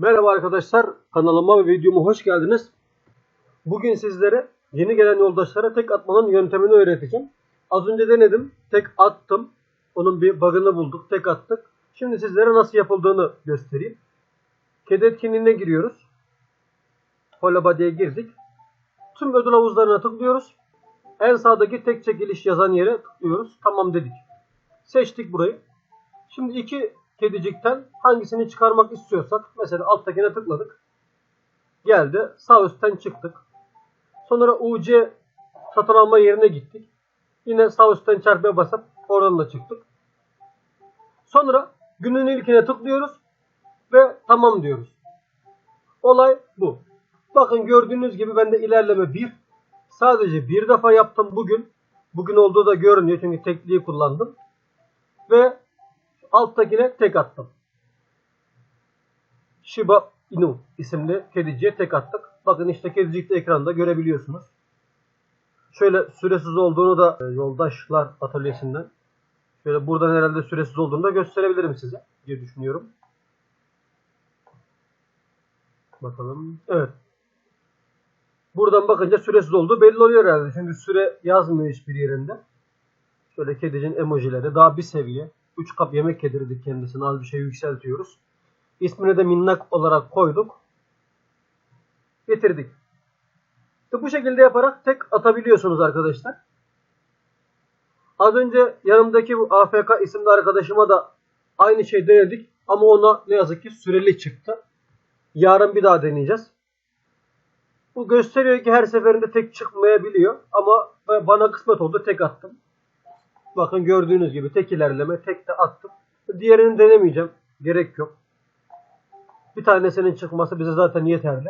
Merhaba arkadaşlar, kanalıma ve videoma hoş geldiniz. Bugün sizlere yeni gelen yoldaşlara tek atmanın yöntemini öğreteceğim. Az önce denedim, tek attım. Onun bir bug'ını bulduk, tek attık. Şimdi sizlere nasıl yapıldığını göstereyim. Kedi etkinliğine giriyoruz. Holobody'ye girdik. Tüm ödül havuzlarına tıklıyoruz. En sağdaki tek çekiliş yazan yere tıklıyoruz. Tamam dedik. Seçtik burayı. Şimdi iki kedicikten hangisini çıkarmak istiyorsak mesela alttakine tıkladık. Geldi. Sağ üstten çıktık. Sonra UC satın alma yerine gittik. Yine sağ üstten çarpıya basıp oradan da çıktık. Sonra günün ilkine tıklıyoruz ve tamam diyoruz. Olay bu. Bakın gördüğünüz gibi bende ilerleme 1. Sadece bir defa yaptım bugün. Bugün olduğu da görünüyor çünkü tekliği kullandım. Ve alttakine tek attım. Shiba Inu isimli kediciye tek attık. Bakın işte kedicikte ekranda görebiliyorsunuz. Şöyle süresiz olduğunu da e, yoldaşlar atölyesinden şöyle buradan herhalde süresiz olduğunu da gösterebilirim size diye düşünüyorum. Bakalım. Evet. Buradan bakınca süresiz olduğu belli oluyor herhalde. Çünkü süre yazmıyor hiçbir yerinde. Şöyle kedicin emojileri daha bir seviye. 3 kap yemek yedirdik kendisine. Az bir şey yükseltiyoruz. İsmini de minnak olarak koyduk. Getirdik. İşte bu şekilde yaparak tek atabiliyorsunuz arkadaşlar. Az önce yanımdaki bu AFK isimli arkadaşıma da aynı şey denedik. Ama ona ne yazık ki süreli çıktı. Yarın bir daha deneyeceğiz. Bu gösteriyor ki her seferinde tek çıkmayabiliyor. Ama bana kısmet oldu tek attım. Bakın gördüğünüz gibi tek ilerleme tek de attım. Diğerini denemeyeceğim. Gerek yok. Bir tanesinin çıkması bize zaten yeterli.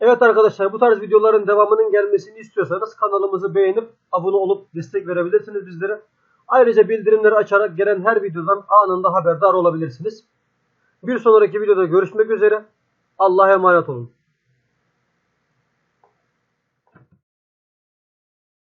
Evet arkadaşlar bu tarz videoların devamının gelmesini istiyorsanız kanalımızı beğenip abone olup destek verebilirsiniz bizlere. Ayrıca bildirimleri açarak gelen her videodan anında haberdar olabilirsiniz. Bir sonraki videoda görüşmek üzere. Allah'a emanet olun.